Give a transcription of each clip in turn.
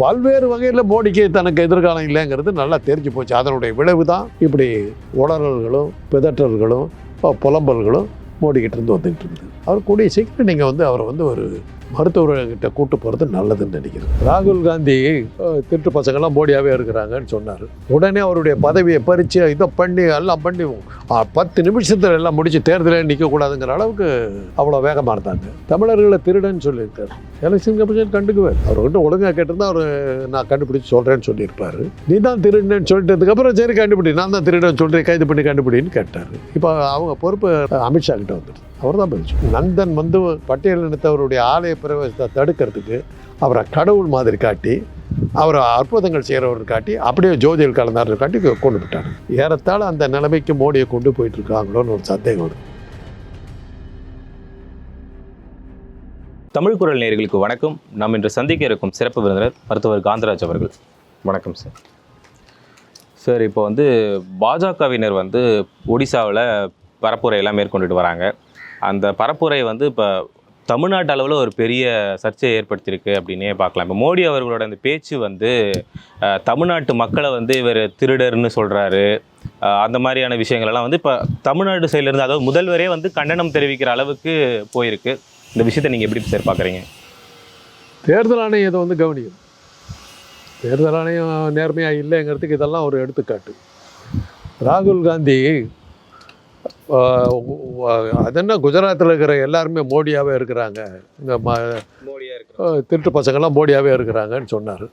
பல்வேறு வகையில் மோடிக்கு தனக்கு எதிர்காலம் இல்லைங்கிறது நல்லா தெரிஞ்சு போச்சு. அதனுடைய விளைவு தான் இப்படி உளறல்களும் பிதற்றல்களும் புலம்பல்களும் மோடிக்கிட்டிருந்து வந்துகிட்டு இருக்குது. அவர் கூடிய சீக்கிரம் நீங்கள் வந்து அவரை வந்து ஒரு மருத்துவர்கிட்ட கூட்டு போகிறது நல்லதுன்னு நினைக்கிறேன். ராகுல் காந்தி திருட்டு பசங்கள்லாம் மோடியாகவே இருக்கிறாங்கன்னு சொன்னார். உடனே அவருடைய பதவியை பறித்து இதை பண்ணி எல்லாம் பண்ணி பத்து நிமிஷத்தில் எல்லாம் முடித்து தேர்தலே நிற்கக்கூடாதுங்கிற அளவுக்கு அவ்வளோ வேகமாக இருந்தாங்க. தமிழர்களை திருடன்னு சொல்லியிருக்காரு. எலெக்ஷன் கமிஷன் கண்டுக்குவார். அவர்கிட்ட ஒழுங்காக கேட்டிருந்தா அவர் நான் கண்டுபிடிச்சி சொல்கிறேன்னு சொல்லியிருப்பாரு. நீ தான் திருடன்னு சொல்லிட்டதுக்கப்புறம் சரி கண்டுபிடி. நான் தான் திருடன்னு சொல்கிறேன் கைது பண்ணி கண்டுபிடின்னு கேட்டார். இப்போ அவங்க பொறுப்பு அமித்ஷா கிட்ட வந்துடுது அவர் தான் பதில் நந்தன் வந்து பட்டியலினத்தவருடைய ஆலய பிரவேசத்தை தடுக்கிறதுக்கு அவரை கடவுள் மாதிரி காட்டி அவரை அற்புதங்கள் செய்கிறவர் காட்டி அப்படியே ஜோதியல் கலந்தார்கள் காட்டி கொண்டு விட்டார் ஏறத்தாழ அந்த நிலைமைக்கு மோடியை கொண்டு போயிட்டு இருக்காங்களோன்னு ஒரு சந்தேகம் வருது. தமிழ் குரல் நேர்களுக்கு வணக்கம். நாம் இன்று சந்திக்க இருக்கும் சிறப்பு விருந்தினர் மருத்துவர் காந்தராஜ் அவர்கள். வணக்கம் சார். சார் இப்போ வந்து பாஜகவினர் வந்து ஒடிசாவில் பரப்புரை எல்லாம் மேற்கொண்டுட்டு வராங்க. அந்த பரப்புரை வந்து இப்போ தமிழ்நாட்டு அளவில் ஒரு பெரிய சர்ச்சையை ஏற்படுத்தியிருக்கு அப்படின்னே பார்க்கலாம். இப்போ மோடி அவர்களோட அந்த பேச்சு வந்து தமிழ்நாட்டு மக்களை வந்து இவர் திருடர்னு சொல்கிறாரு அந்த மாதிரியான விஷயங்கள்லாம் வந்து இப்போ தமிழ்நாடு சைட்லேருந்து அதாவது முதல்வரே வந்து கண்டனம் தெரிவிக்கிற அளவுக்கு போயிருக்கு. இந்த விஷயத்தை நீங்கள் எப்படி சார் பார்க்குறீங்க? தேர்தல் ஆணையம் இதை வந்து கவனிக்கணும் தேர்தல் ஆணையம் நேர்மையாக இல்லைங்கிறதுக்கு இதெல்லாம் ஒரு எடுத்துக்காட்டு. ராகுல் காந்தி அது என்ன குஜராத்தில் இருக்கிற எல்லாருமே மோடியாகவே இருக்கிறாங்க. இந்த ம திருட்டு பசங்கள்லாம் மோடியாகவே இருக்கிறாங்க சொன்னார்.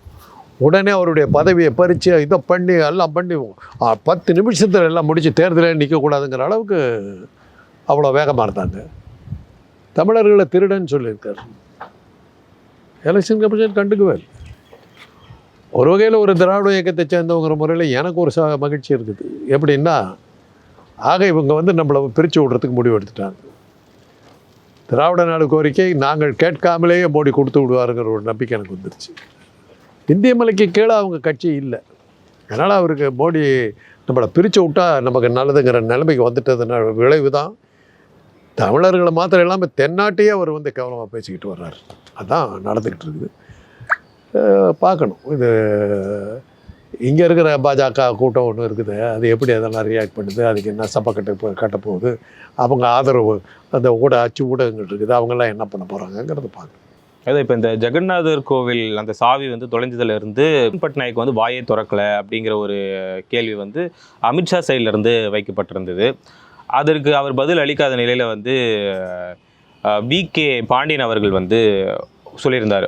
உடனே அவருடைய பதவியை பறித்து இதை பண்ணி எல்லாம் பண்ணி பத்து நிமிஷத்தில் எல்லாம் முடிச்சு தேர்தலே நிற்கக்கூடாதுங்கிற அளவுக்கு அவ்வளோ வேகமாக இருந்தாங்க. தமிழர்களை திருடன்னு சொல்லியிருக்காரு. எலெக்ஷன் கமிஷன் கண்டுக்குவார் ஒரு வகையில் ஒரு திராவிட இயக்கத்தை சேர்ந்தவங்கிற முறையில் எனக்கு ஒரு ச மகிழ்ச்சி இருக்குது. எப்படின்னா ஆக இவங்க வந்து நம்மளை பிரித்து விடுறதுக்கு முடிவு எடுத்துட்டாங்க. திராவிட நாடு கோரிக்கை நாங்கள் கேட்காமலேயே மோடி கொடுத்து விடுவாருங்கிற ஒரு நம்பிக்கை எனக்கு வந்துருச்சு. இந்திய மலைக்கு கீழே அவங்க கட்சி இல்லை. அதனால் அவருக்கு மோடி நம்மளை பிரித்து விட்டால் நமக்கு நல்லதுங்கிற நிலைமைக்கு வந்துட்டதுனால விளைவு தான் தமிழர்களை மாத்திரம் இல்லாமல் தென்னாட்டையே அவர் வந்து கவனமாக பேசிக்கிட்டு வர்றாரு. அதான் நடந்துக்கிட்டு இருக்குது. பார்க்கணும். இது இங்கே இருக்கிற பாஜக கூட்டம் ஒன்று இருக்குது. அது எப்படி அதெல்லாம் ரியாக்ட் பண்ணுது? அதுக்கு என்ன சப்பக்கட்டு போ கட்ட போகுது? அவங்க ஆதரவு அந்த ஊட அச்சு ஊடகங்கள் இருக்குது. அவங்கெல்லாம் என்ன பண்ண போகிறாங்கங்கிறத பார்க்கணும். அதாவது இப்போ இந்த ஜெகநாதர் கோவில் அந்த சாவி வந்து தொலைஞ்சதுலேருந்து பட்நாயக் வந்து வாயை திறக்கலை அப்படிங்கிற ஒரு கேள்வி வந்து அமித்ஷா சைட்லேருந்து வைக்கப்பட்டிருந்தது. அதற்கு அவர் பதில் அளிக்காத நிலையில் வந்து வி. கே. பாண்டியன் அவர்கள் வந்து சொல்லியிருந்தார்.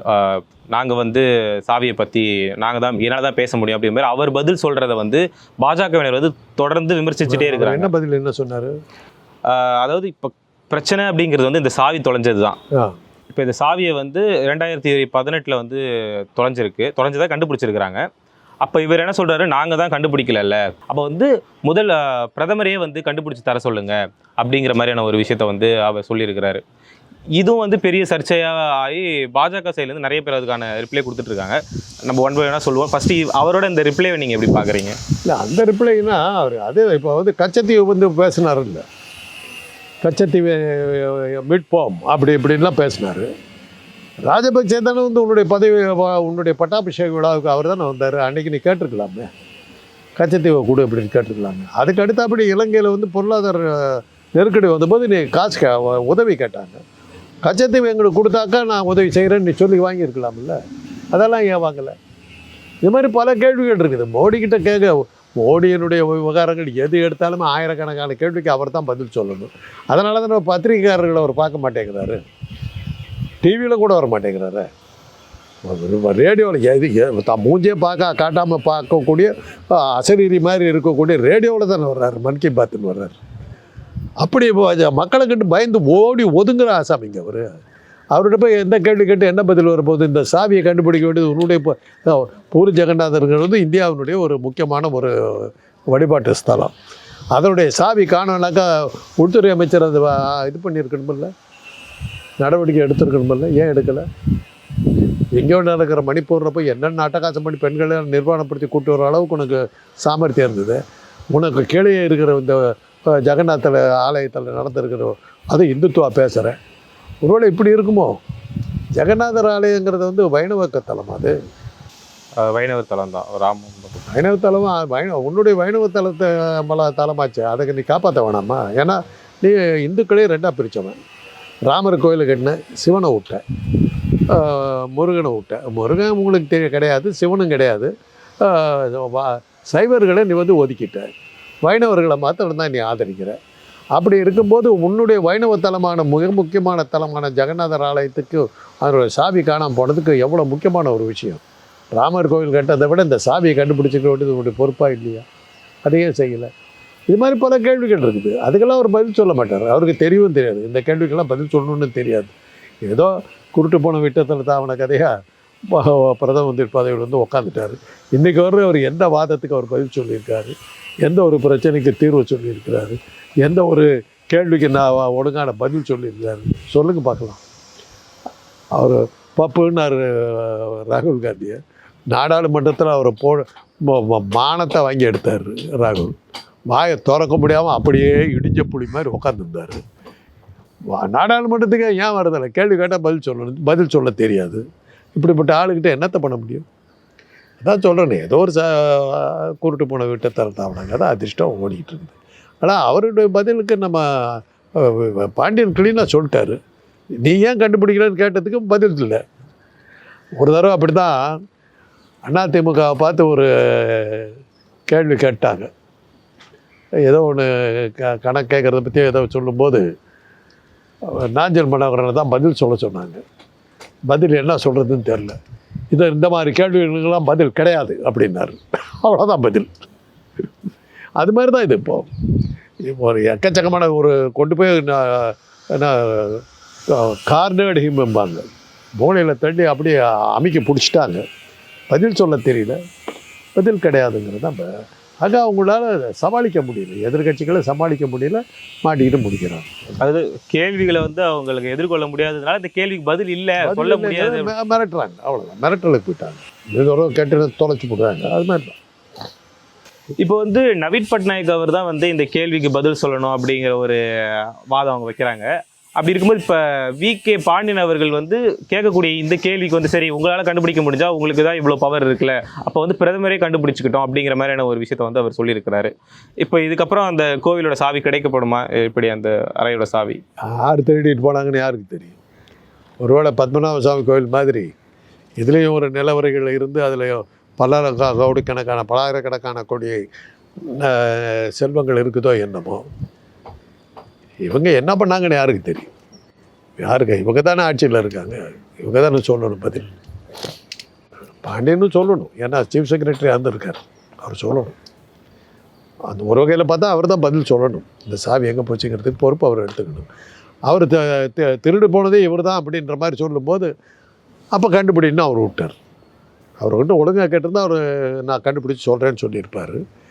நாங்கள் வந்து சாவியை பற்றி நாங்கள் தான் என்னால் தான் பேச முடியும் அப்படிங்கிற மாதிரி அவர் பதில் சொல்கிறத வந்து பாஜகவினர் வந்து தொடர்ந்து விமர்சிச்சுட்டே அவர் இருக்கிறாங்க. என்ன பதில் என்ன சொன்னார்? அதாவது இப்போ பிரச்சனை அப்படிங்கிறது வந்து இந்த சாவி தொலைஞ்சது தான். இப்போ இந்த சாவியை வந்து ரெண்டாயிரத்தி பதினெட்டில் வந்து தொலைஞ்சிருக்கு தொலைஞ்சதை கண்டுபிடிச்சிருக்கிறாங்க. அப்போ இவர் என்ன சொல்றாரு? நாங்கள் தான் கண்டுபிடிக்கலல்ல. அப்போ வந்து முதல் ஆஹ், பிரதமரே வந்து கண்டுபிடிச்சு தர சொல்லுங்க அப்படிங்கிற மாதிரியான ஒரு விஷயத்த வந்து அவர் சொல்லியிருக்கிறாரு. இதுவும் வந்து பெரிய சர்ச்சையாக ஆகி பாஜக சைட்லேருந்து நிறைய பேர் அதுக்கான ரிப்ளை கொடுத்துட்ருக்காங்க. நம்ம ஒன் பை ஒன்னாக சொல்லுவோம். ஃபஸ்ட்டு அவரோட இந்த ரிப்ளைவை நீங்கள் எப்படி பார்க்குறீங்க? இல்லை அந்த ரிப்ளைனா அவர் அதே இப்போ வந்து கச்சத்தீவு வந்து பேசினார் இல்லை. கச்சத்தீவை மீட்போம் அப்படி இப்படின்லாம் பேசினார். ராஜபக்சே தானே வந்து உன்னுடைய பதவி உன்னுடைய பட்டாபிஷேக விழாவுக்கு அவர் தானே வந்தார். அன்னைக்கு நீ கேட்டிருக்கலாமே. கச்சத்தீவை கூட அப்படின்னு கேட்டிருக்கலாமே. அதுக்கு அடுத்தபடி இலங்கையில் வந்து பொருளாதார நெருக்கடி வந்தபோது நீ காசு கே வ- உதவி கேட்டாங்க. கச்சத்தீவு எங்களுக்கு கொடுத்தாக்கா நான் உதவி செய்கிறேன்னு நீ சொல்லி வாங்கியிருக்கலாம்ல? அதெல்லாம் ஏன் வாங்கலை? இது மாதிரி பல கேள்விகள் இருக்குது. மோடிக்கிட்ட கேட்க மோடியினுடைய விவகாரங்கள் எது எடுத்தாலுமே ஆயிரக்கணக்கான கேள்விக்கு அவர் தான் பதில் சொல்லணும். அதனால தான் நம்ம பத்திரிகையாளர்களை அவர் பார்க்க மாட்டேங்கிறாரு. டிவியில் கூட வர மாட்டேங்கிறாரு. ரேடியோவில் எது தான் மூஞ்சே பார்க்க காட்டாமல் பார்க்கக்கூடிய அசரீரி மாதிரி இருக்கக்கூடிய ரேடியோவில் தானே வர்றாரு. மன் கி பாத்துன்னு வர்றாரு. அப்படி இப்போ அது மக்களுக்கிட்ட பயந்து ஓடி ஒதுங்குற ஆசாமிங்க அவர். அவர்கிட்ட போய் எந்த கேள்வி கேட்டு என்ன பதில் வரப்போகுது இந்த சாவியை கண்டுபிடிக்க வேண்டியது உன்னுடைய ப- அஹ், பூரி ஜெகநாதருங்கிறது இந்தியாவினுடைய ஒரு முக்கியமான ஒரு வழிபாட்டு ஸ்தலம். அதனுடைய சாவி காணோம்னாக்கா உள்துறை அமைச்சர் அது இது பண்ணியிருக்கணுமில்ல? நடவடிக்கை எடுத்திருக்கணுமில்ல? ஏன் எடுக்கலை? எங்கேயோ நடக்கிற மணிப்பூரில் போய் என்னென்ன அட்டகாசம் பண்ணி பெண்களை நிர்வாணப்படுத்தி கூட்டு வர அளவுக்கு உனக்கு சாமர்த்தியம் இருந்தது. உனக்கு கீழே இருக்கிற இந்த ஜெகநாத்தில் ஆலயத்தில் நடந்திருக்கிற அது இந்துத்துவா பேசுகிறேன் ஒருவேளை இப்படி இருக்குமோ? ஜெகநாதர் ஆலயங்கிறது வந்து வைணவ தலம் அது? வைணவ தலம் தான். ராமம் வைணவ தலம்? வைணவ உன்னுடைய வைணவ தலத்தை மல தலமாச்சு. அதை நீ காப்பாற்ற வேணாமா? ஏன்னா நீ இந்துக்களையும் ரெண்டாக பிரித்தவன் ராமர் கோயிலை கட்டின சிவனை விட்ட முருகனை விட்ட முருகன் உங்களுக்கு தெரிய கிடையாது சிவனும் கிடையாது. சைவர்களை நீ வந்து ஒதுக்கிட்ட. வைணவர்களை மாத்திரம் தான் நீ ஆதரிக்கிற. அப்படி இருக்கும்போது உன்னுடைய வைணவ தலமான மிக முக்கியமான தலமான ஜெகநாதர் ஆலயத்துக்கு அதனுடைய சாவி காணாமல் போனதுக்கு எவ்வளோ முக்கியமான ஒரு விஷயம். ராமர் கோவில் கட்டதை விட இந்த சாவியை கண்டுபிடிச்சிக்க வேண்டியது உங்களுடைய பொறுப்பாக இல்லையா? அதையும் செய்யலை. இது மாதிரி பல கேள்விகள் இருக்குது. அதுக்கெல்லாம் அவர் பதில் சொல்ல மாட்டார். அவருக்கு தெரியவும் தெரியாது. இந்த கேள்விக்கெல்லாம் பதில் சொல்லணும்னு தெரியாது. ஏதோ குருட்டு போன விட்டத்தில் தாவன கதையாக பிரதம மந்திரி பதவியில் வந்து உட்காந்துட்டார் இன்றைக்கி வரை அவர் எந்த வாதத்துக்கு அவர் பதில் சொல்லியிருக்காரு? எந்த ஒரு பிரச்சனைக்கு தீர்வு சொல்லியிருக்கிறாரு. எந்த ஒரு கேள்விக்கு நான் ஒழுங்கான பதில் சொல்லியிருக்கிறாரு. சொல்லுங்க பார்க்கலாம். அவர் பப்புனார் ராகுல் காந்தியை. நாடாளுமன்றத்தில் அவரை போ மானத்தை வாங்கி எடுத்தார் ராகுல். வாயை திறக்க முடியாமல் அப்படியே இடிஞ்ச புலி மாதிரி உட்காந்துருந்தார் நாடாளுமன்றத்துக்கு ஏன் வரதில்லை? கேள்வி கேட்டால் பதில் சொல்லணும் பதில் சொல்ல தெரியாது. இப்படிப்பட்ட ஆளுக்கிட்ட என்னத்தை பண்ண முடியும்? அதான் சொல்கிறேனே ஏதோ ஒரு ச குருட்டு போன வீட்டை திறந்தாங்க அதான் அதிர்ஷ்டம் ஓடிக்கிட்டு இருந்தது ஆனால் அவருடைய பதிலுக்கு நம்ம பாண்டியன் கிளீனாக சொல்லிட்டாரு. நீ ஏன் கண்டுபிடிக்கிறேன்னு கேட்டதுக்கு பதில் இல்லை. ஒரு தடவை அப்படி தான் அதிமுகவை பார்த்து ஒரு கேள்வி கேட்டாங்க. ஏதோ ஒன்று க கணக்கு கேட்குறத பற்றி ஏதோ சொல்லும்போது நாஞ்சல் மனோகரனை தான் பதில் சொல்ல சொன்னாங்க. பதில் என்ன சொல்கிறதுன்னு தெரில இது இந்த மாதிரி கேள்விகளுக்கெல்லாம் பதில் கிடையாது அப்படின்னாரு. அவ்வளோதான் பதில். அது மாதிரி தான் இது இப்போ. ஒரு எக்கச்சக்கமான ஒரு கொண்டு போய் நான் என்ன கார்னேட் ஹிம்பம்பாங்க மூளையில் தள்ளி அப்படியே அமைக்க பிடிச்சிட்டாங்க. பதில் சொல்ல தெரியல. பதில் கிடையாதுங்கிறது நம்ம ஆக அவங்களால சமாளிக்க முடியல. எதிர்கட்சிகளை சமாளிக்க முடியல மாட்டிக்கிட்டு முடிக்கிறாங்க. அதாவது கேள்விகளை வந்து அவங்களுக்கு எதிர்கொள்ள முடியாததுனால இந்த கேள்விக்கு பதில் இல்ல சொல்ல முடியாது. மிரட்டுறாங்க. அவ்வளோதான் மிரட்டலுக்கு போயிட்டாங்க. இது கேட்டு தொலைச்சி போடுறாங்க. அது மாதிரி தான். இப்போ வந்து நவீன் பட்நாயக் அவர் தான் வந்து இந்த கேள்விக்கு பதில் சொல்லணும் அப்படிங்கிற ஒரு வாதம் அவங்க வைக்கிறாங்க. அப்படி இருக்கும்போது இப்போ வி கே பாண்டியன் அவர்கள் வந்து கேட்கக்கூடிய இந்த கேள்விக்கு வந்து சரி உங்களால் கண்டுபிடிக்க முடிஞ்சால் உங்களுக்கு தான் இவ்வளோ பவர் இருக்குல்ல? அப்போ வந்து பிரதமரே கண்டுபிடிச்சிக்கிட்டோம் அப்படிங்கிற மாதிரியான ஒரு விஷயத்த வந்து அவர் சொல்லியிருக்கிறாரு. இப்போ இதுக்கப்புறம் அந்த கோவிலோட சாவி கிடைக்கப்படுமா? இப்படி அந்த அறையோட சாவி. யார் திருடிட்டு போனாங்கன்னு யாருக்கு தெரியும்? ஒருவேளை பத்மநாப சுவாமி கோவில் மாதிரி இதுலேயும் ஒரு நிலவரைகள் இருந்து அதுலேயும் பல கோடிக்கணக்கான பலாயிரக்கணக்கான கோடி செல்வங்கள் இருக்குதோ என்னமோ. இவங்க என்ன பண்ணாங்கன்னு யாருக்கு தெரியும்? யாருக்கு? இவங்க தானே ஆட்சியில் இருக்காங்க. இவங்க தானே சொல்லணும் பதில். பாண்டியனும் சொல்லணும். ஏன்னா சீஃப் செக்ரட்டரி அந்த இருக்கார். அவர் சொல்லணும். அந்த ஒரு வகையில் பார்த்தா அவர் தான் பதில் சொல்லணும். இந்த சாவி எங்கே போச்சுங்கிறதுக்கு பொறுப்பு அவர் எடுத்துக்கணும். அவர் த- திருடு போனதே இவர் தான் அப்படின்ற மாதிரி சொல்லும்போது அப்போ கண்டுபிடின்னு அவர் விட்டார். அவர் வந்து ஒழுங்காக கேட்டிருந்தா அவர் நான் கண்டுபிடிச்சி சொல்கிறேன்னு சொல்லியிருப்பார்.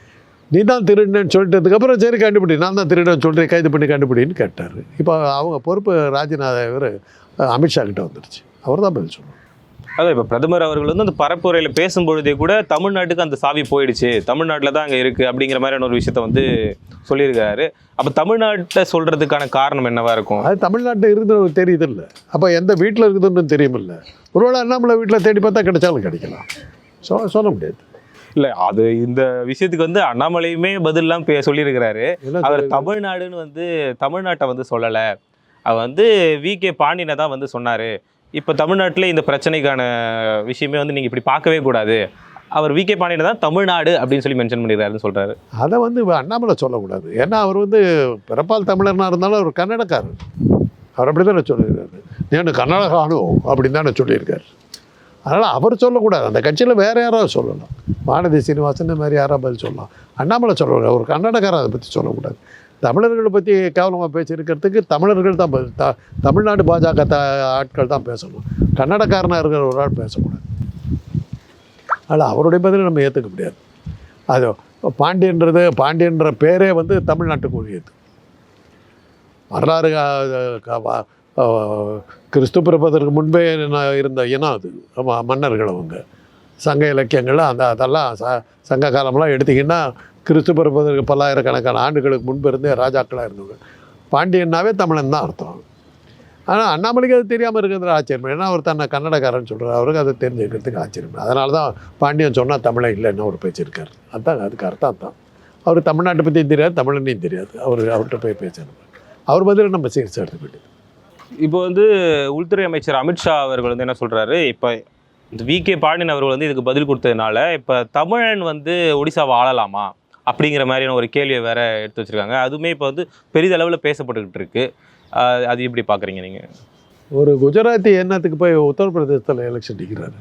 நீ தான் திருடுனேன்னு சொல்லிட்டதுக்கப்புறம் சரி கண்டுபிடி. நான் தான் திருடன்னு சொல்கிறேன் கைது பண்ணி கண்டுபிடின்னு கேட்டார். இப்போ அவங்க பொறுப்பு ராஜ்நாத் இவர் அமித்ஷா கிட்ட வந்துடுச்சு அவர் தான் பதில் சொல்லணும் அதான் இப்போ பிரதமர் அவர்கள் வந்து அந்த பரப்புரையில் பேசும்பொழுதே கூட தமிழ்நாட்டுக்கு அந்த சாவி போயிடுச்சு. தமிழ்நாட்டில் தான் அங்கே இருக்குது அப்படிங்கிற மாதிரியான ஒரு விஷயத்த வந்து சொல்லியிருக்காரு. அப்போ தமிழ்நாட்டை சொல்கிறதுக்கான காரணம் என்னவா இருக்கும்? அது தமிழ்நாட்டில் இருந்தது தெரியுதில்ல. அப்போ எந்த வீட்டில் இருக்குதுன்னு தெரியுமில்ல. ஒருவேளை அண்ணாமலை வீட்டில் தேடி பார்த்தா கிடைச்சாலும் கிடைக்கலாம். சொல்ல முடியாது. இல்லை அது இந்த விஷயத்துக்கு வந்து அண்ணாமலையுமே பதில்லாம் பே சொல்லியிருக்கிறாரு. அவர் தமிழ்நாடுன்னு வந்து தமிழ்நாட்டை வந்து சொல்லலை. அவர் வந்து வி. கே. பாண்டியனை தான் வந்து சொன்னார். இப்போ தமிழ்நாட்டில் இந்த பிரச்சனைக்கான விஷயமே வந்து நீங்கள் இப்படி பார்க்கவே கூடாது. அவர் வி. கே. பாண்டியனை தான் தமிழ்நாடு அப்படின்னு சொல்லி மென்ஷன் பண்ணியிருக்காருன்னு சொல்கிறாரு அதை வந்து அண்ணாமலை சொல்லக்கூடாது. ஏன்னா அவர் வந்து பிறப்பால் தமிழர்னா இருந்தாலும் அவர் கன்னடக்காரர். அவர் அப்படி தானே சொல்லியிருக்காரு నేను கன்னடகானு? அப்படின்னு தானே சொல்லியிருக்காரு. அதனால் அவர் சொல்லக்கூடாது. அந்த கட்சியில் வேறு யாராவது சொல்லலாம் வானதி சீனிவாசன் இந்த மாதிரி யாராவது பதில் சொல்லலாம். அண்ணாமலை சொல்லக்கூடாது. ஒரு கன்னடக்காரர் அதை பற்றி சொல்லக்கூடாது. தமிழர்களை பற்றி கேவலமாக பேசியிருக்கிறதுக்கு தமிழர்கள் தான் த தமிழ்நாடு பாஜக த ஆட்கள் தான் பேசணும். கன்னடக்காரனாக இருக்கிற ஒரு ஆள் பேசக்கூடாது. அதனால் அவருடைய பதிலை நம்ம ஏற்றுக்க முடியாது. அது பாண்டியன்றது பாண்டியன்ற பேரே வந்து தமிழ்நாட்டுக்கு உரியது வரலாறு கிறிஸ்து பிறப்பதற்கு முன்பே இருந்த இனம் அது மன்னர்கள் அவங்க. சங்க இலக்கியங்கள் அந்த அதெல்லாம் ச சங்க காலம்லாம் எடுத்திங்கன்னா கிறிஸ்து பிறப்பதற்கு பல்லாயிரக்கணக்கான ஆண்டுகளுக்கு முன்பு இருந்தே ராஜாக்களாக இருந்தவங்க. பாண்டியன்னாவே தமிழன் தான் அர்த்தம். ஆனால் அண்ணாமலைக்கு அது தெரியாமல் இருக்கிறது ஆச்சரியம். ஏன்னா அவர் தன்னை கன்னடக்காரன் சொல்கிறார் அவருக்கு அதை தெரிஞ்சுக்கிறதுக்கு ஆச்சரியம். அதனால தான் பாண்டியன் சொன்னால் தமிழை இல்லைன்னு அவர் பேச்சிருக்கார் அதுதான் அதுக்கு அர்த்தம் தான் அவர் தமிழ்நாட்டை பற்றியும் தெரியாது தமிழனையும் தெரியாது. அவர் அவர்கிட்ட போய் பேசணும் அவர் பதில் நம்ம சிகிச்சை எடுத்துக்க வேண்டியது. இப்போ வந்து உள்துறை அமைச்சர் அமித்ஷா அவர்கள் வந்து என்ன சொல்றாரு? இப்போ வி. கே. பாண்டியன் அவர்கள் வந்து இதுக்கு பதில் கொடுத்ததுனால இப்போ தமிழன் வந்து ஒடிசாவை ஆளலாமா? அப்படிங்கிற மாதிரியான ஒரு கேள்வியை வேற எடுத்து வச்சிருக்காங்க. அதுவுமே இப்போ வந்து பெரிதளவில் பேசப்பட்டுக்கிட்டு இருக்கு. ஆஹ் அது எப்படி பார்க்குறீங்க நீங்கள் ஒரு குஜராத்தி என்னத்துக்கு போய் உத்தரப்பிரதேசத்தில் எலெக்ஷன் நிற்கிறாரு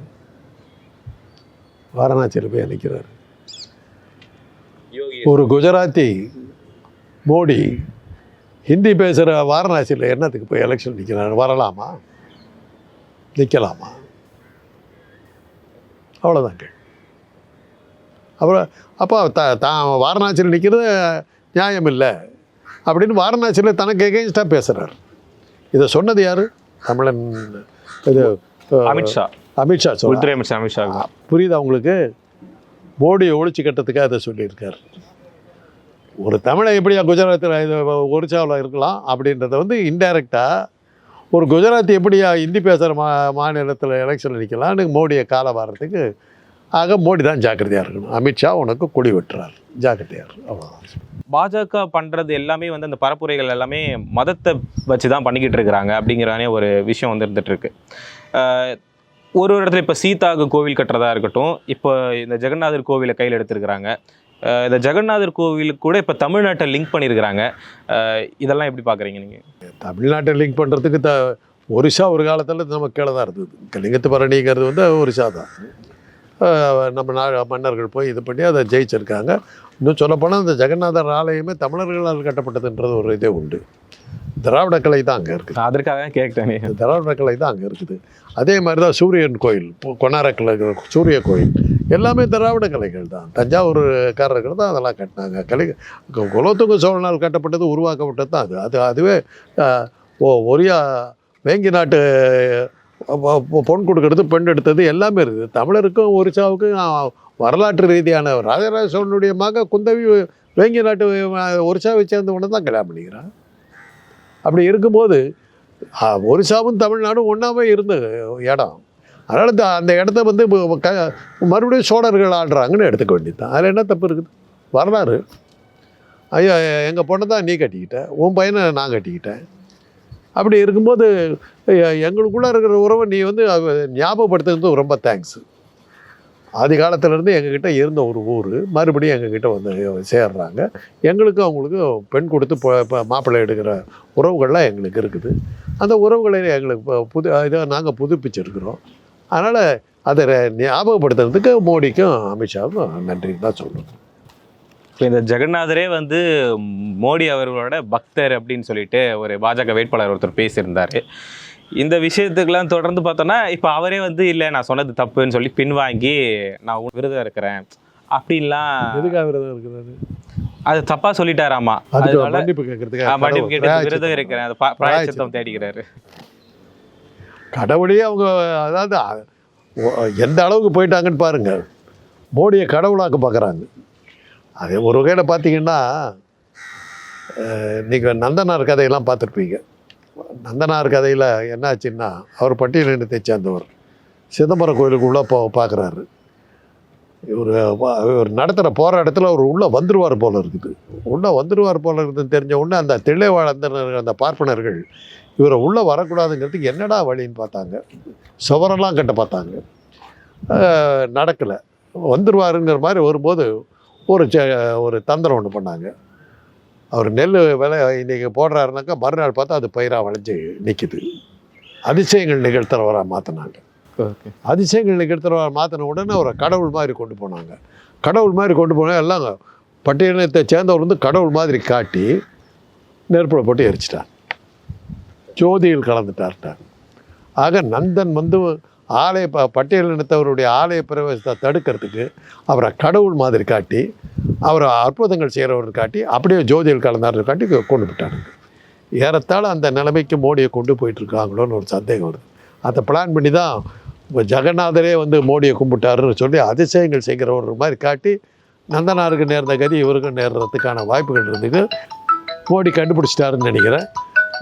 வாரணாசியில் போய் நிற்கிறாரு ஒரு குஜராத்தி மோடி ஹிந்தி பேசுகிற வாரணாசியில் என்னத்துக்கு போய் எலெக்ஷன் நிற்கிறாரு வரலாமா? நிற்கலாமா அவ்வளோதாங்க அப்புறம் அப்போ த தான் வாரணாசியில் நிற்கிறது நியாயம் இல்லை அப்படின்னு வாரணாசியில் தனக்கு எகெயின்ஸ்டாக பேசுகிறார் இதை சொன்னது யார்? தமிழன் இது அமித்ஷா அமித்ஷா உள்துறை அமைச்சர் அமித்ஷா புரியுதா உங்களுக்கு? மோடியை ஒழிச்சு கட்டுறதுக்காக அதை சொல்லியிருக்கார். ஒரு தமிழை எப்படியா குஜராத்தில் ஒரிசாவில் இருக்கலாம் அப்படின்றத வந்து இன்டைரக்டாக ஒரு குஜராத்தி எப்படியா ஹிந்தி பேசுகிற மா மாநிலத்தில் எலெக்ஷனில் நிற்கலாம்னு மோடியை கால வாரத்துக்கு ஆக மோடி தான் ஜாக்கிரதையாக இருக்கணும். அமித்ஷா உனக்கு கொடி வெட்டுறார். ஜாக்கிரதையாக இரு. அவ்வளோதான் பாஜக பண்ணுறது எல்லாமே வந்து அந்த பரப்புரைகள் எல்லாமே மதத்தை வச்சு தான் பண்ணிக்கிட்டு இருக்கிறாங்க அப்படிங்கிறானே ஒரு விஷயம் வந்து இருந்துட்டு ஒரு ஒரு இடத்துல இப்போ சீதாவுக்கு கோவில் கட்டுறதா இருக்கட்டும் இப்போ இந்த ஜெகநாதர் கோவிலை கையில் எடுத்திருக்கிறாங்க. இந்த ஜெகநாதர் கோவிலுக்கு கூட இப்போ தமிழ்நாட்டை லிங்க் பண்ணியிருக்கிறாங்க இதெல்லாம் எப்படி பார்க்குறீங்க நீங்கள் தமிழ்நாட்டை லிங்க் பண்ணுறதுக்கு த ஒரிசா ஒரு காலத்தில் நம்ம கீழே தான் இருந்தது. லிங்கத்து பரணிங்கிறது வந்து ஒரிசா தான். நம்ம நா மன்னர்கள் போய் இது பண்ணி அதை ஜெயிச்சிருக்காங்க. இன்னும் சொல்லப்போனால் இந்த ஜெகநாதர் ஆலயமே தமிழர்களால் கட்டப்பட்டதுன்றது ஒரு இதே உண்டு. திராவிட கலை தான் அங்கே இருக்குது. அதற்காக கேட்டேனே. திராவிட கலை தான் அங்கே இருக்குது. அதே மாதிரி தான் சூரியன் கோயில் கொனாரக்கில் சூரிய கோயில் எல்லாமே திராவிட கலைகள் தான். தஞ்சாவூர்காரர்கள் தான் அதெல்லாம் கட்டினாங்க. கலை கு- குலோத்துங்க சோழனால் கட்டப்பட்டது உருவாக்கப்பட்டது தான் அது. அது அதுவே ஓ ஒரியா வேங்கி நாட்டு பொன் கொடுக்கறது பெண் எடுத்தது எல்லாமே இருக்குது. தமிழருக்கும் ஒரிசாவுக்கும் வரலாற்று ரீதியான ராஜராஜ சோழனுடைய மக குந்தவி வேங்கி நாட்டு ஒரிசாவை சேர்ந்தவனை தான் கல்யாணம் பண்ணிக்கிறான். அப்படி இருக்கும்போது ஒரிசாவும் தமிழ்நாடும் ஒன்றாவே இருந்த இடம். அதனால் இந்த அந்த இடத்த வந்து க மறுபடியும் சோழர்கள் ஆடுறாங்கன்னு எடுத்துக்க வேண்டியது தான் அதில் என்ன தப்பு இருக்குது? வரலாறு. ஐயா எங்கள் பொண்ணை தான் நீ கட்டிக்கிட்ட உன் பையனை நான் கட்டிக்கிட்டேன். அப்படி இருக்கும்போது எங்களுக்குள்ளே இருக்கிற உறவை நீ வந்து ஞாபகப்படுத்துறது ரொம்ப தேங்க்ஸ் ஆதி காலத்துலேருந்து எங்ககிட்ட இருந்த ஒரு ஊர். மறுபடியும் எங்ககிட்ட வந்து சேர்றாங்க. எங்களுக்கும் அவங்களுக்கும் பெண் கொடுத்து இப்போ மாப்பிள்ளை எடுக்கிற உறவுகள்லாம் எங்களுக்கு இருக்குது. அந்த உறவுகளை எங்களுக்கு இப்போ புது இதை நாங்கள் புதுப்பிச்சிருக்கிறோம். அதனால் அதை ஞாபகப்படுத்துறதுக்கு மோடிக்கும் அமித்ஷாவுக்கும் நன்றி தான் சொல்லணும் இப்போ இந்த ஜெகநாதரே வந்து மோடி அவர்களோட பக்தர் அப்படின்னு சொல்லிட்டு ஒரு பாஜக வேட்பாளர் ஒருத்தர் பேசியிருந்தார். இந்த விஷயத்துக்கெல்லாம் தொடர்ந்து பார்த்தோன்னா இப்போ அவரே வந்து இல்லை நான் சொன்னது தப்புன்னு சொல்லி பின்வாங்கி நான் விரதம் இருக்கிறேன். அப்படின்லாம் எதுக்காக விரதம் இருக்கிறாரு? அது தப்பா சொல்லிட்டாராமா. மன்னிப்பு மன்னிப்பு கேட்டு. விரதம் இருக்கிறேன். அது பிராயச்சித்தம் தேடிக்கிறாரு. கடவுளையே அவங்க அதாவது எந்த அளவுக்கு போயிட்டாங்கன்னு பாருங்க. மோடியை கடவுளாக்க பார்க்குறாங்க அது ஒரு வகையில் பார்த்தீங்கன்னா நீங்கள் நந்தனார் கதையெல்லாம் பார்த்துருப்பீங்க. நந்தனார் கதையில் என்னாச்சுன்னா அவர் பட்டியலினத்தை சேர்ந்தவர். சிதம்பரம் கோயிலுக்கு உள்ளே போ பார்க்குறாரு இவர் இவர் நடத்துகிற போராட்டத்தில் அவர் உள்ளே வந்துடுவார் போல இருக்குது. உள்ளே வந்துடுவார் போல் இருக்குதுன்னு தெரிஞ்ச உடனே அந்த தில்லைவாழ் அந்த அந்த பார்ப்பனர்கள் இவரை உள்ளே வரக்கூடாதுங்கிறதுக்கு என்னடா வழின்னு பார்த்தாங்க. சுவரெல்லாம் கட்ட பார்த்தாங்க. நடக்கலை. வந்துருவாருங்கிற மாதிரி வரும்போது ஒரு ஒரு தந்திரம் ஒன்று பண்ணாங்க. அவர் நெல் விலை இன்றைக்கி போடுறாருனாக்கா மறுநாள் பார்த்தா அது பயிராக விளைஞ்சு நிற்கிது அதிசயங்கள் நிகழ்த்துறவராக மாற்றினாங்க ஓகே. அதிசயங்கள் நிகழ்த்துறவரை மாற்றின உடனே அவரை கடவுள் மாதிரி கொண்டு போனாங்க. கடவுள் மாதிரி கொண்டு போனால் எல்லாம் பட்டியலினத்தை சேர்ந்தவர் வந்து கடவுள் மாதிரி காட்டி நெருப்பில் போட்டு எரிச்சிட்டார். ஜோதியில் கலந்துட்டார்ட்டார். ஆக நந்தன் வந்து ஆலய ப பட்டியல் இனத்தவருடைய ஆலய பிரவேசத்தை தடுக்கிறதுக்கு அவரை கடவுள் மாதிரி காட்டி அவரை அற்புதங்கள் செய்கிறவர் காட்டி அப்படியே ஜோதியில் கலந்தார்கள் காட்டி கொண்டு விட்டானுங்க ஏறத்தாழ அந்த நிலைமைக்கு மோடியை கொண்டு போயிட்டுருக்காங்களோன்னு ஒரு சந்தேகம் வருது. அதை பிளான் பண்ணி தான் ஜெகநாதரே வந்து மோடியை கும்பிட்டாருன்னு சொல்லி அதிசயங்கள் செய்கிறவர் மாதிரி காட்டி நந்தனாருக்கு நேர்ந்த கதி இவருக்கு நேர்றதுக்கான வாய்ப்புகள் இருந்தது மோடி கண்டுபிடிச்சிட்டாருன்னு நினைக்கிறேன்.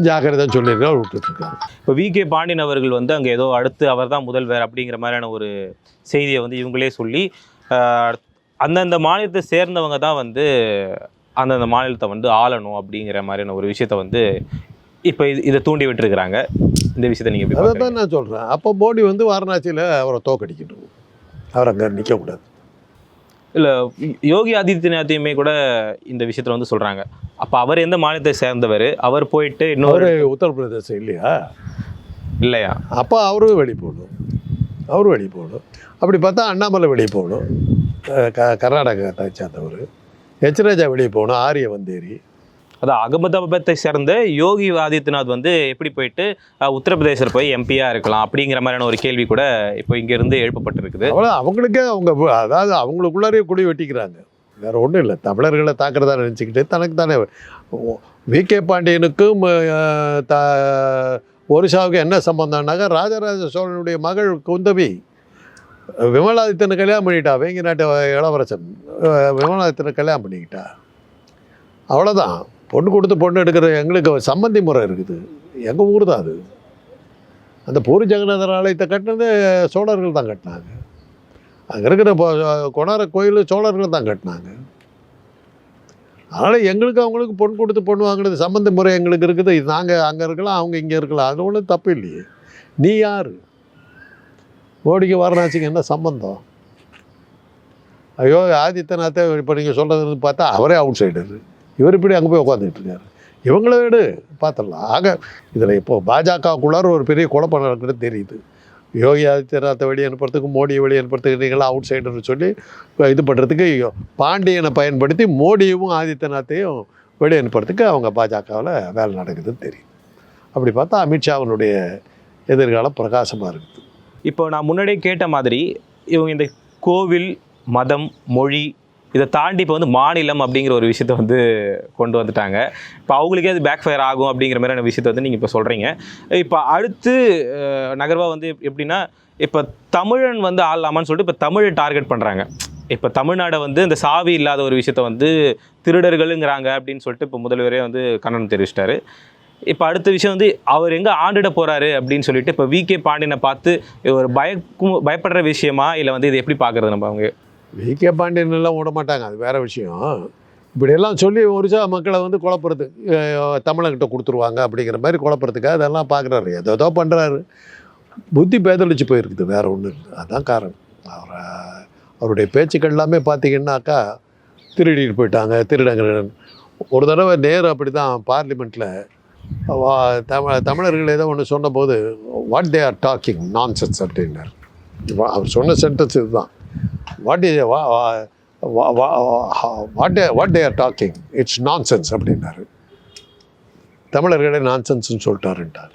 ஜாக்கிரதைன்னு சொல்லியிருக்காரு விட்டுட்ருக்காரு இப்போ வி. கே. பாண்டியன் அவர்கள் வந்து அங்கே ஏதோ அடுத்து அவர் தான் முதல்வர் அப்படிங்கிற மாதிரியான ஒரு செய்தியை வந்து இவங்களே சொல்லி அந்தந்த மாநிலத்தை சேர்ந்தவங்க தான் வந்து அந்தந்த மாநிலத்தை வந்து ஆளணும் அப்படிங்கிற மாதிரியான ஒரு விஷயத்த வந்து இப்போ இது இதை தூண்டி விட்டுருக்குறாங்க. இந்த விஷயத்தை நீங்கள் அதை? தான் நான் சொல்கிறேன் அப்போ மோடி வந்து வாரணாசியில் அவரை தோக்கடிக்கணும். அவர் அங்கே நிற்கக்கூடாது இல்லை யோகி ஆதித்யநாத்தையுமே கூட இந்த விஷயத்தில் வந்து சொல்கிறாங்க அப்போ அவர் எந்த மாநிலத்தை சேர்ந்தவர்? அவர் போயிட்டு இன்னொரு உத்தரப்பிரதேசம் இல்லையா? இல்லையா? அப்போ அவரும் வெளியே போகணும் அவரும் வெளியே போகணும் அப்படி பார்த்தா அண்ணாமலை வெளியே போகணும் க கர்நாடகத்தை சேர்ந்தவர். எச்ராஜா வெளியே போகணும் ஆரிய வந்தேரி. அதான் அகமதாபாத்தை சேர்ந்த யோகி ஆதித்யநாத் வந்து எப்படி போயிட்டு உத்தரப்பிரதேசத்தில் போய் எம்பியாக இருக்கலாம் அப்படிங்கிற மாதிரியான ஒரு கேள்வி கூட இப்போ இங்கேருந்து எழுப்பப்பட்டிருக்குது. அவங்களுக்கே அவங்க அதாவது அவங்களுக்குள்ளாரே குடி வெட்டிக்கிறாங்க. வேற ஒன்றும் இல்லை. தமிழர்களை தாக்குறதா நினச்சிக்கிட்டு தனக்கு தானே வி கே பாண்டியனுக்கும் த ஒரிசாவுக்கு என்ன சம்பந்தம்னாக்கா ராஜராஜ சோழனுடைய மகள் குந்தவி விமலாதித்தனை கல்யாணம் பண்ணிட்டா வேங்கி நாட்டு இளவரசன் விமலாதித்தனை கல்யாணம் பண்ணிக்கிட்டா. அவ்வளோதான் பொண்ணு கொடுத்து பொண்ணு எடுக்கிற எங்களுக்கு சம்மந்தி முறை இருக்குது. எங்கள் ஊர் தான் அது. அந்த பூரி ஜெகநாதர் ஆலயத்தை கட்டினது சோழர்கள் தான் கட்டினாங்க. அங்கே இருக்கிற கொணார கோயில் சோழர்கள் தான் கட்டினாங்க. அதனால் எங்களுக்கு அவங்களுக்கு பொண்ணு கொடுத்து பொண்ணு வாங்கினது சம்மந்த முறை எங்களுக்கு இருக்குது. இது நாங்கள் அங்கே இருக்கலாம் அவங்க இங்கே இருக்கலாம். அது ஒன்றும் தப்பு இல்லையே. நீ யார்? மோடிக்கு வாரணாசிக்கு என்ன சம்பந்தம்? ஐயோ ஆதித்யநாத்தை இப்போ நீங்கள் சொல்கிறது பார்த்தா அவரே அவுட் சைடர் இவர் இப்படி அங்கே போய் உட்காந்துட்டு இருக்காரு. இவங்கள விடு பார்த்துடலாம் ஆக இதில் இப்போ பாஜகவுக்குள்ளார ஒரு பெரிய குழப்பம் நடக்கிறது தெரியுது. யோகி ஆதித்யநாத்தை வெளியே அனுப்புறதுக்கு மோடியை வெளியே அனுப்புறதுக்கு நீங்களாம் அவுட் சைடர்னு சொல்லி இது பண்ணுறதுக்கு பாண்டியனை பயன்படுத்தி மோடியும் ஆதித்யநாத்தையும் வெளியே அனுப்புறதுக்கு அவங்க பாஜகவில் வேலை நடக்குதுன்னு தெரியும் அப்படி பார்த்தா அமித்ஷாவினுடைய எதிர்காலம் பிரகாசமாக இருக்குது. இப்போ நான் முன்னாடியே கேட்ட மாதிரி இவங்க இந்த கோவில் மதம் மொழி இதை தாண்டி இப்போ வந்து மாநிலம் அப்படிங்கிற ஒரு விஷயத்த வந்து கொண்டு வந்துட்டாங்க. இப்போ அவங்களுக்கே அது பேக் ஃபயர் ஆகும் அப்படிங்கிற மாதிரியான விஷயத்த வந்து நீங்கள் இப்போ சொல்கிறீங்க இப்போ அடுத்து நகர்வா வந்து எப்படின்னா இப்போ தமிழன் வந்து ஆளலாமான்னு சொல்லிட்டு இப்போ தமிழை டார்கெட் பண்ணுறாங்க இப்போ தமிழ்நாடை வந்து இந்த சாவி இல்லாத ஒரு விஷயத்த வந்து திருடர்களுங்கிறாங்க அப்படின்னு சொல்லிட்டு இப்போ முதல்வரே வந்து கண்ணன் தெரிவிச்சிட்டாரு. இப்போ அடுத்த விஷயம் வந்து அவர் எங்கே ஆண்டிட போகிறாரு அப்படின்னு சொல்லிட்டு இப்போ வி கே பாண்டியனை பார்த்து ஒரு பயக்கும் பயப்படுற விஷயமா? இல்லை வந்து இது எப்படி பார்க்குறது நம்ம அவங்க? வி கே பாண்டியன் எல்லாம் விட மாட்டாங்க அது வேற விஷயம். இப்படியெல்லாம் சொல்லி ஒரிசா மக்களை வந்து குழப்பறதுக்கு அஹ், கொடுத்துருவாங்க அப்படிங்கிற மாதிரி குழப்புறதுக்கு அதெல்லாம் பார்க்குறாரு ஏதோ ஏதோ பண்ணுறாரு புத்தி பேதளிச்சு போயிருக்குது வேறு ஒன்றும் இல்லை. அதுதான் காரணம். அவரை அவருடைய பேச்சுக்கள் எல்லாமே பார்த்தீங்கன்னாக்கா திருடிட்டு போயிட்டாங்க திருடங்க ஒரு தடவை நேரு அப்படி தான் பார்லிமெண்ட்டில் தமிழ் தமிழர்கள் ஏதோ ஒன்று சொன்னபோது what they are talking nonsense அப்படின்னார். அவர் சொன்ன சென்டென்ஸ் இதுதான். What is what what they are talking it's nonsense அப்படின்னாரு. தமிழர்களே நான் சென்ஸ்னு சொல்லிட்டாருன்ட்டார்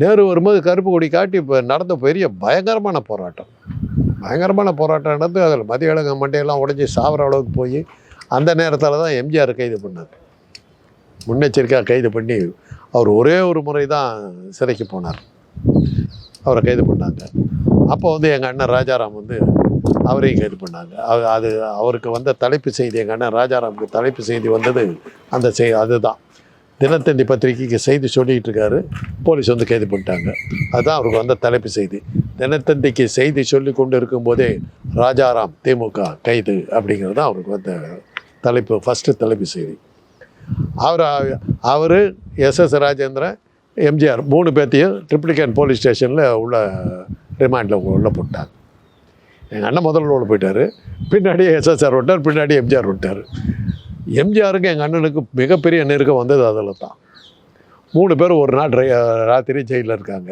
நேரு வரும்போது கருப்பு கொடி காட்டி இப்போ நடந்த பெரிய பயங்கரமான போராட்டம். பயங்கரமான போராட்டம் நடந்து அதில் மதியழக மண்டையெல்லாம் உடஞ்சி சாவர அளவுக்கு போய் அந்த நேரத்தில் தான் எம்ஜிஆர் கைது பண்ணார். முன்னெச்சரிக்கையாக கைது பண்ணி அவர் ஒரே ஒரு முறை தான் சிறைக்கு போனார். அவரை கைது பண்ணாங்க. அப்போ வந்து எங்கள் அண்ணன் ராஜாராம் வந்து அவரையும் கைது பண்ணாங்க. அது- அது அவருக்கு வந்த தலைப்பு செய்தி எங்கள் அண்ணன் ராஜாராமுக்கு தலைப்பு செய்தி வந்தது அந்த செய் அதுதான். தினத்தந்தி பத்திரிகைக்கு செய்தி சொல்லிகிட்டு இருக்காரு. போலீஸ் வந்து கைது பண்ணிட்டாங்க. அதுதான் அவருக்கு வந்த தலைப்பு செய்தி. தினத்தந்திக்கு செய்தி சொல்லி கொண்டு இருக்கும்போதே ராஜாராம் திமுக கைது அப்படிங்கிறது தான் அவருக்கு வந்த தலைப்பு ஃபஸ்ட்டு தலைப்பு செய்தி. அவர் அவர் எஸ்எஸ் ராஜேந்திரன் எம்ஜிஆர் மூணு பேர்த்தையும் ட்ரிப்ளிகேன் போலீஸ் ஸ்டேஷனில் உள்ள ரிமாண்டில் உள்ளே போட்டாங்க. எங்கள் அண்ணன் முதல்ல உள்ள போயிட்டார். பின்னாடியே எஸ்எஸ்ஆர் விட்டார் பின்னாடி எம்ஜிஆர் விட்டார் எம்ஜிஆருக்கு எங்கள் அண்ணனுக்கு மிகப்பெரிய நெருக்கம் வந்தது அதில் தான். மூணு பேர் ஒரு நாள் ராத்திரி ஜெயிலில் இருக்காங்க.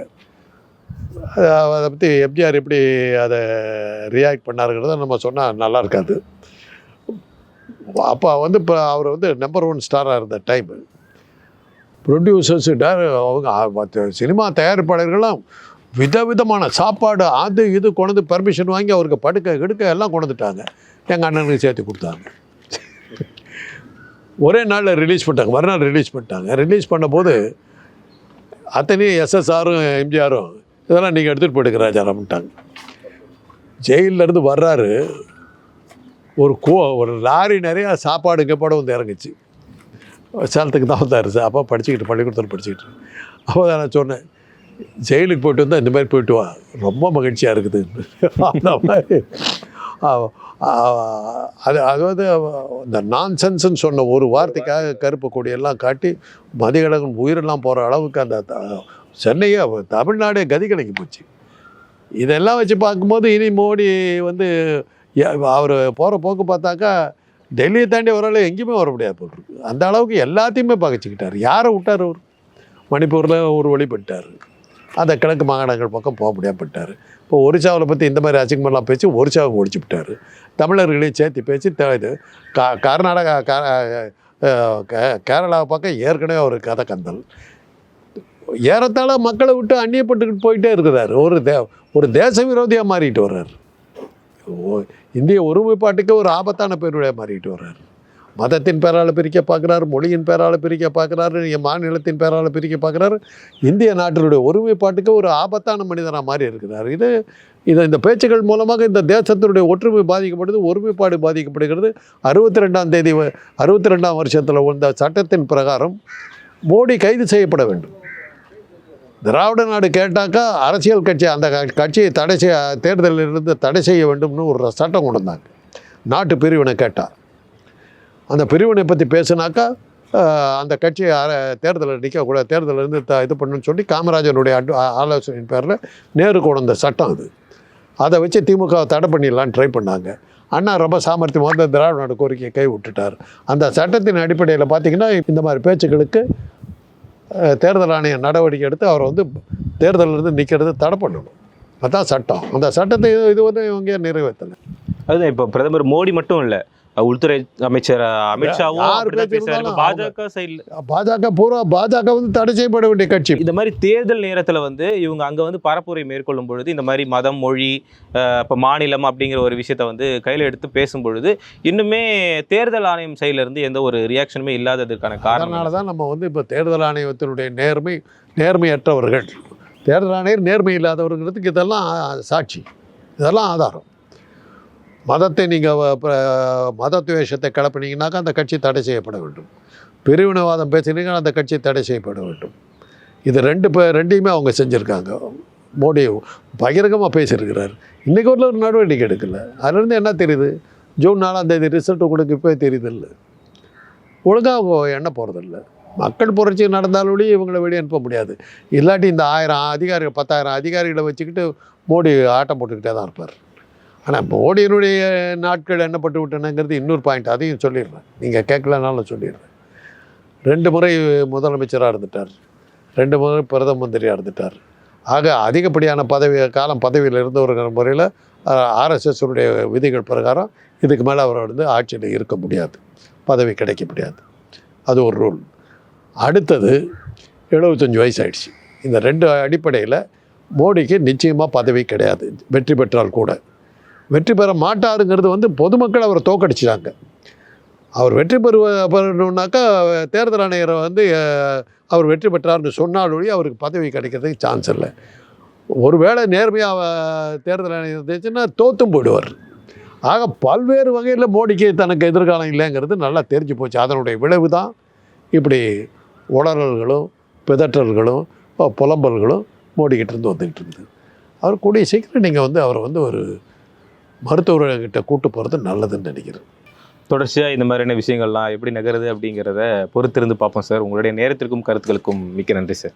அதை பற்றி எம்ஜிஆர் எப்படி அதை ரியாக்ட் பண்ணாருங்கிறத நம்ம சொன்னால் நல்லா இருக்காது. அப்போ வந்து இப்போ அவர் வந்து நம்பர் ஒன் ஸ்டாராக இருந்த டைம் ப்ரொடியூசர்ஸ் அவங்க சினிமா தயாரிப்பாளர்களும் விதவிதமான சாப்பாடு அது இது கொண்டு பர்மிஷன் வாங்கி அவருக்கு படுக்க கெடுக்க எல்லாம் கொண்டுட்டாங்க எங்கள் அண்ணனுக்கு சேர்த்து கொடுத்தாங்க. ஒரே நாளில் ரிலீஸ் பண்ணிட்டாங்க. மறுநாள் ரிலீஸ் பண்ணிட்டாங்க. ரிலீஸ் பண்ணும்போது அத்தனையும் எஸ்எஸ்ஆரும் எம்ஜிஆரும் இதெல்லாம் நீங்கள் எடுத்துகிட்டு போயிடுங்க ராஜாராம்ட்டாங்க ஜெயிலேருந்து வர்றாரு. ஒரு கோ ஒரு லாரி நிறையா சாப்பாடு இங்கேப்பாடு வந்து இறங்குச்சு. சேலத்துக்கு தான் வந்தார். சார் அப்போ படிச்சுக்கிட்டு பள்ளிக்கூடத்தில் படிச்சுக்கிட்டு. அப்போ தான் நான் சொன்னேன் ஜெயிலுக்கு போயிட்டு வந்தால் இந்த மாதிரி போயிட்டு வா. ரொம்ப மகிழ்ச்சியாக இருக்குது. அந்த மாதிரி. அது அதாவது இந்த நான் நான்சென்ஸ்ன்னு சொன்ன ஒரு வார்த்தைக்காக கருப்பு கொடியெல்லாம் காட்டி மதிகடகன் உயிரெல்லாம் போகிற அளவுக்கு அந்த த- சென்னையே தமிழ்நாடே கதி கிடைக்கி போச்சு. இதெல்லாம் வச்சு பார்க்கும்போது இனி மோடி வந்து அவர் போகிற போக்கு பார்த்தாக்கா டெல்லியை தாண்டி ஓரளவு எங்கேயுமே வர முடியாது போல் இருக்கு. அந்த அளவுக்கு எல்லாத்தையுமே பகைச்சிக்கிட்டார். யாரை விட்டார் அவர்? மணிப்பூரில் ஒரு வழிபட்டார் அந்த கிழக்கு மாகாணங்கள் பக்கம் போக முடியாமல் போயிட்டார். இப்போ ஒரிசாவில் பற்றி இந்த மாதிரி அசிங்கமெல்லாம் பேசி ஒரிசாவை ஒழிச்சு விட்டார். தமிழர்களையும் சேர்த்து பேசி இது கா கர்நாடகா கேரளாவை கே- பக்கம் ஏற்கனவே ஒரு கதை கந்தல். ஏறத்தாழ மக்களை விட்டு அந்நியப்பட்டுக்கிட்டு போயிட்டே இருக்கிறார். ஒரு தே ஒரு தேச விரோதியாக மாறிட்டு வர்றார். ஓ- இந்திய ஒருமைப்பாட்டுக்கு ஒரு ஆபத்தான பேருடைய மாறிட்டு வர்றார். மதத்தின் பேரால் பிரிக்க பார்க்குறாரு மொழியின் பேரால் பிரிக்க பார்க்குறாரு என் மாநிலத்தின் பேரால் பிரிக்க பார்க்குறாரு. இந்திய நாட்டினுடைய ஒருமைப்பாட்டுக்கு ஒரு ஆபத்தான மனிதனாக மாறி இருக்கிறார். இது இதை இந்த பேச்சுக்கள் மூலமாக இந்த தேசத்தினுடைய ஒற்றுமை பாதிக்கப்படுது ஒருமைப்பாடு பாதிக்கப்படுகிறது. அறுபத்தி ரெண்டாம் தேதி அறுபத்தி ரெண்டாம் வருஷத்தில் வந்த சட்டத்தின் பிரகாரம் மோடி கைது செய்யப்பட வேண்டும். திராவிட நாடு கேட்டாக்கா அரசியல் கட்சி அந்த க- கட்சியை தடை செய்ய தேர்தலில் இருந்து தடை செய்ய வேண்டும்னு ஒரு சட்டம் கொண்டு வந்தாங்க. நாட்டு பிரிவினை கேட்டால் அந்த பிரிவினை பற்றி பேசுனாக்கா அந்த கட்சியை தேர்தலில் நிற்கக்கூடாது தேர்தலில் இருந்து த இது பண்ணுன்னு சொல்லி காமராஜருடைய அட் ஆலோசனையின் பேரில் நேரு கொண்டு வந்த சட்டம் அது. அதை வச்சு திமுக தடை பண்ணிடலான்னு ட்ரை பண்ணாங்க. அண்ணா ரொம்ப சாமர்த்தியமாக வந்து திராவிட கோரிக்கையை கை விட்டுட்டார். அந்த சட்டத்தின் அடிப்படையில் பார்த்தீங்கன்னா இந்த மாதிரி பேச்சுக்களுக்கு தேர்தல் ஆணையம் நடவடிக்கை எடுத்து அவரை வந்து தேர்தலில் இருந்து நிற்கிறது தடை பண்ணணும். அதுதான் சட்டம். அந்த சட்டத்தை இது இது வந்து இவங்க நிறைவேற்றலை அதுதான் இப்போ பிரதமர் மோடி மட்டும் இல்லை உள்துறை அமைச்சர் அமித்ஷாவும் பாஜக சைடுல பாஜக பூரா பாஜக வந்து தடை செய்யப்பட வேண்டிய கட்சி. இந்த மாதிரி தேர்தல் நேரத்துல வந்து இவங்க அங்க வந்து பரப்புரை மேற்கொள்ளும் பொழுது இந்த மாதிரி மதம் மொழி இப்ப மாநிலம் அப்படிங்கிற ஒரு விஷயத்த வந்து கையில எடுத்து பேசும் பொழுது இன்னுமே தேர்தல் ஆணையம் சைடுல இருந்து எந்த ஒரு ரியாக்ஷனுமே இல்லாததுக்கான காரணம் அதனால தான் நம்ம வந்து இப்போ தேர்தல் ஆணையத்தினுடைய நேர்மை நேர்மையற்றவர்கள். தேர்தல் ஆணையர் நேர்மை இல்லாதவர்களுக்கு இதெல்லாம் சாட்சி. இதெல்லாம் ஆதாரம். மதத்தை நீங்கள் மத துவேஷத்தை அந்த கட்சி தடை செய்யப்பட வேண்டும். பிரிவினவாதம் பேசினீங்கன்னா அந்த கட்சி தடை செய்யப்பட வேண்டும். இது ரெண்டு பே ரெண்டையுமே அவங்க செஞ்சுருக்காங்க. மோடி பகிரங்கமாக பேசியிருக்கிறார். இன்றைக்கி ஒரு ஒரு நடவடிக்கை எடுக்கல. அதுலேருந்து என்ன தெரியுது? ஜூன் நாலாம் தேதி ரிசல்ட்டு கொடுக்க இப்போ தெரியுது இல்லை ஒழுங்காக அவங்க எண்ண போகிறதில்ல மக்கள் புரட்சி நடந்தாலும் இவங்களை வெளியே அனுப்ப முடியாது. இல்லாட்டி இந்த ஆயிரம் அதிகாரிகள் பத்தாயிரம் அதிகாரிகளை வச்சுக்கிட்டு மோடி ஆட்டம் போட்டுக்கிட்டே தான் இருப்பார். ஆனால் மோடியினுடைய நாட்கள் எண்ணப்பட்டு விட்டனங்கிறது இன்னொரு பாயிண்ட் அதையும் சொல்லிடுறேன். நீங்கள் கேட்கலனாலும் சொல்லிடுறேன். ரெண்டு முறை முதலமைச்சராக இருந்துட்டார். ரெண்டு முறை பிரதம மந்திரியாக இருந்துட்டார். ஆக அதிகப்படியான பதவி காலம் பதவியில் இருந்தவர்கள் முறையில் ஆர்எஸ்எஸ்னுடைய விதிகள் பிரகாரம் இதுக்கு மேலே அவர் வந்து ஆட்சியில் இருக்க முடியாது. பதவி கிடைக்க முடியாது. அது ஒரு ரூல் அடுத்தது எழுபத்தஞ்சி வயசு ஆயிடுச்சு இந்த ரெண்டு அடிப்படையில் மோடிக்கு நிச்சயமாக பதவி கிடையாது. வெற்றி பெற்றால் கூட. வெற்றி பெற மாட்டாருங்கிறது வந்து பொதுமக்கள் அவரை தோக்கடிச்சிட்டாங்க. அவர் வெற்றி பெறுவ பெறணுன்னாக்கா தேர்தல் ஆணையரை வந்து அவர் வெற்றி பெற்றார்னு சொன்னாலொழி அவருக்கு பதவி கிடைக்கிறதுக்கு சான்ஸ் இல்லை. ஒருவேளை நேர்மையாக தேர்தல் ஆணையம் இருந்துச்சுன்னா தோத்தும் போயிடுவார். ஆக பல்வேறு வகையில் மோடிக்கு தனக்கு எதிர்காலம் இல்லைங்கிறது நல்லா தெரிஞ்சு போச்சு. அதனுடைய விளைவு தான் இப்படி உளறல்களும் பிதற்றல்களும் புலம்பல்களும் மோடிக்கிட்டு இருந்து வந்துக்கிட்டு இருந்தது. அவர் கூடிய சீக்கிரம் நீங்கள் வந்து அவரை வந்து ஒரு மருத்துவர்கிட்ட கூட்டு போகிறது நல்லதுன்னு நினைக்கிறேன். தொடர்ச்சியாக இந்த மாதிரியான விஷயங்கள்லாம் எப்படி நகருது அப்படிங்கிறத பொறுத்திருந்து பார்ப்போம் சார். உங்களுடைய நேரத்திற்கும் கருத்துக்களுக்கும் மிக்க நன்றி சார்.